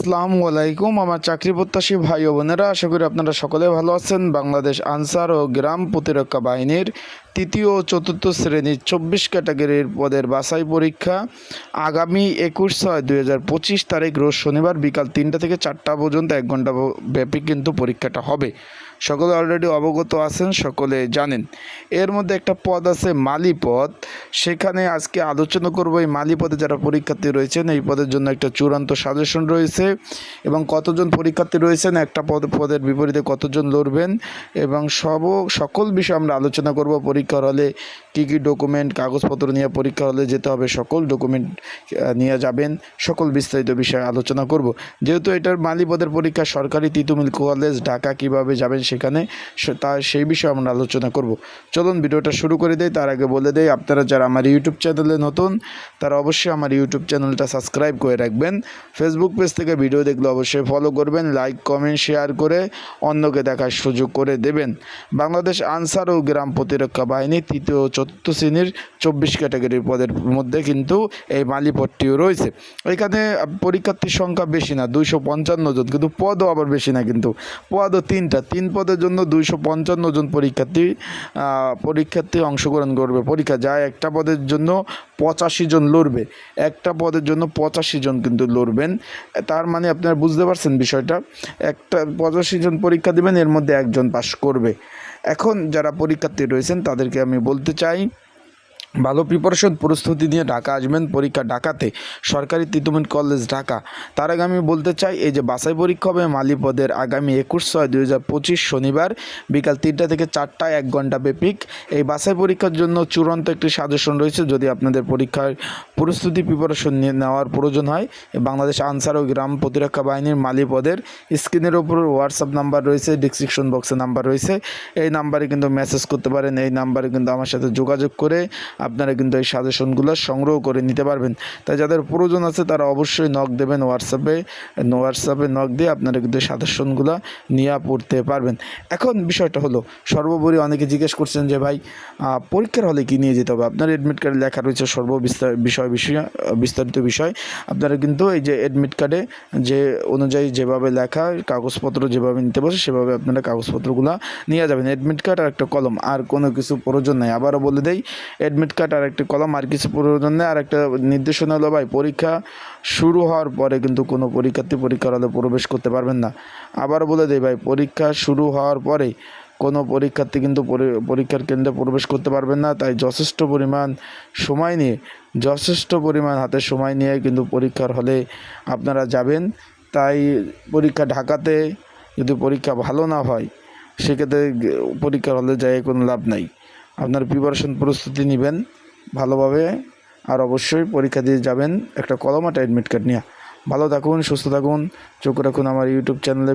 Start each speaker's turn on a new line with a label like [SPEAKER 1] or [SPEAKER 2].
[SPEAKER 1] আসসালামু আলাইকুম, আমার চাকরি প্রত্যাশী ভাই ও বোনেরা, আশা করি আপনারা সকলে ভালো আছেন। বাংলাদেশ আনসার ও গ্রাম প্রতিরক্ষা বাহিনীর তৃতীয় ও চতুর্থ শ্রেণির চব্বিশ ক্যাটাগরির পদের বাছাই পরীক্ষা আগামী একুশ ছয় দুই হাজার পঁচিশ তারিখ, রোজ শনিবার বিকাল তিনটা থেকে চারটা পর্যন্ত এক ঘণ্টা ব্যাপী কিন্তু পরীক্ষাটা হবে। সকলে অলরেডি অবগত আছেন, সকলে জানেন। এর মধ্যে একটা পদ আছে মালি পদ সেখানে আজকে আলোচনা করব এই মালি পদে যারা পরীক্ষার্থী রয়েছেন, এই পদের জন্য একটা চূড়ান্ত সাজেশন রয়েছে এবং কতজন পরীক্ষার্থী রয়েছেন, একটা পদ, পদের বিপরীতে কতজন লড়বেন এবং সব, সকল বিষয় আমরা আলোচনা করব। পরীক্ষার হলে কী কী ডকুমেন্ট কাগজপত্র নিয়ে পরীক্ষা হলে যেতে হবে, সকল ডকুমেন্ট নিয়ে যাবেন, সকল বিস্তারিত বিষয়ে আলোচনা করব। যেহেতু এটার মালি পদের পরীক্ষা সরকারি তিতুমিল কলেজ ঢাকা কীভাবে যাবেন সেখানে তা সেই বিষয়ে আমরা আলোচনা করব। চলুন ভিডিওটা শুরু করে দেয় তার আগে বলে দেয় আপনারা যারা আমার ইউটিউব চ্যানেলে নতুন, তারা অবশ্যই আমার ইউটিউব চ্যানেলটা সাবস্ক্রাইব করে রাখবেন। ফেসবুক পেজ থেকে ভিডিও দেখলে অবশ্যই ফলো করবেন লাইক কমেন্ট শেয়ার করে অন্যকে দেখার সুযোগ করে দেবেন। বাংলাদেশ আনসার ও গ্রাম প্রতিরক্ষা বাহিনী তৃতীয় ও চতুর্থ শ্রেণির চব্বিশ ক্যাটাগরির পদের মধ্যে কিন্তু এই মালি পদটিও রয়েছে। এখানে পরীক্ষার্থীর সংখ্যা বেশি না, দুইশো পঞ্চান্ন জন, কিন্তু পদও আবার বেশি না কিন্তু। পদও তিনটা, তিন পদের জন্য দুইশো পঞ্চান্ন জন পরীক্ষার্থী পরীক্ষার্থী অংশগ্রহণ করবে। পরীক্ষা যা একটা পদের জন্য পঁচাশি জন লড়বে। একটা পদের জন্য পঁচাশি জন কিন্তু লড়বেন। তার মানে আপনারা বুঝতে পারছেন বিষয়টা। একটা পঁচাশি জন পরীক্ষা দেবেন, এর মধ্যে একজন পাশ করবে। এখন যারা পরীক্ষার্থী রয়েছেন, তাদেরকে আমি বলতে চাই ভালো প্রিপারেশন প্রস্তুতি নিয়ে ঢাকা আসবেন। পরীক্ষা ঢাকাতে সরকারি তিতুমিন কলেজ ঢাকা। তার আগে আমি বলতে চাই, এই যে বাছাই পরীক্ষা হবে মালি পদের আগামী একুশ ছয় দুই হাজার পঁচিশ শনিবার বিকাল তিনটা থেকে চারটা এক ঘণ্টা ব্যাপিক। এই বাছাই পরীক্ষার জন্য চূড়ান্ত একটি সাজেশন রয়েছে, যদি আপনাদের পরীক্ষার প্রস্তুতি প্রিপারেশন নিয়ে নেওয়ার প্রয়োজন হয়। বাংলাদেশ আনসার ও গ্রাম প্রতিরক্ষা বাহিনীর মালি পদের স্ক্রিনের ওপর হোয়াটসঅ্যাপ নাম্বার রয়েছে, ডিসক্রিপশন বক্সে নাম্বার রয়েছে। এই নাম্বারে কিন্তু মেসেজ করতে পারেন, এই নাম্বারে কিন্তু আমার সাথে যোগাযোগ করে আপনারা কিন্তু এই সাজেশনগুলো সংগ্রহ করে নিতে পারবেন। তাই যাদের প্রয়োজন আছে তারা অবশ্যই নক দেবেন হোয়াটসঅ্যাপে হোয়াটসঅ্যাপে নক দিয়ে আপনারা কিন্তু সাজেশনগুলো নিয়ে পড়তে পারবেন। এখন বিষয়টা হলো, সর্বোপরি অনেকে জিজ্ঞেস করছেন যে ভাই পরীক্ষার হলে কী নিয়ে যেতে হবে? আপনার অ্যাডমিট কার্ডে লেখা রয়েছে সর্ববিস্তার বিষয় বিষয়, বিস্তারিত বিষয়। আপনারা কিন্তু এই যে অ্যাডমিট কার্ডে যে অনুযায়ী যেভাবে লেখা, কাগজপত্র যেভাবে নিতে পারে সেভাবে আপনারা কাগজপত্রগুলো নিয়ে যাবেন। অ্যাডমিট কার্ড আর একটা কলম, আর কোনো কিছু প্রয়োজন নেই। আবারও বলে দেই অ্যাডমিট কার্ড আর একটা কলম আর কিছু প্রয়োজন আর একটা নির্দেশনা হলো, ভাই, পরীক্ষা শুরু হওয়ার পরে কিন্তু কোনো পরীক্ষার্থী পরীক্ষার হলে প্রবেশ করতে পারবেন না। আবার বলে দেই, ভাই, পরীক্ষা শুরু হওয়ার পরে কোনো পরীক্ষার্থী কিন্তু পরীক্ষার কেন্দ্রে প্রবেশ করতে পারবেন না। তাই যথেষ্ট পরিমাণ সময় নিয়ে, যথেষ্ট পরিমাণ হাতে সময় নিয়ে কিন্তু পরীক্ষার হলে আপনারা যাবেন। তাই পরীক্ষা ঢাকাতে যদি পরীক্ষা ভালো না হয়, সেক্ষেত্রে পরীক্ষার হলে যাই কোনো লাভ নাই। আপনার প্রিপারেশন প্রস্তুতি নেবেন ভালোভাবে আর অবশ্যই পরীক্ষা দিয়ে যাবেন একটা কলম একটা অ্যাডমিট কার্ড নিয়ে। ভালো থাকুন, সুস্থ থাকুন, চোখ রাখুন আমার ইউটিউব চ্যানেলে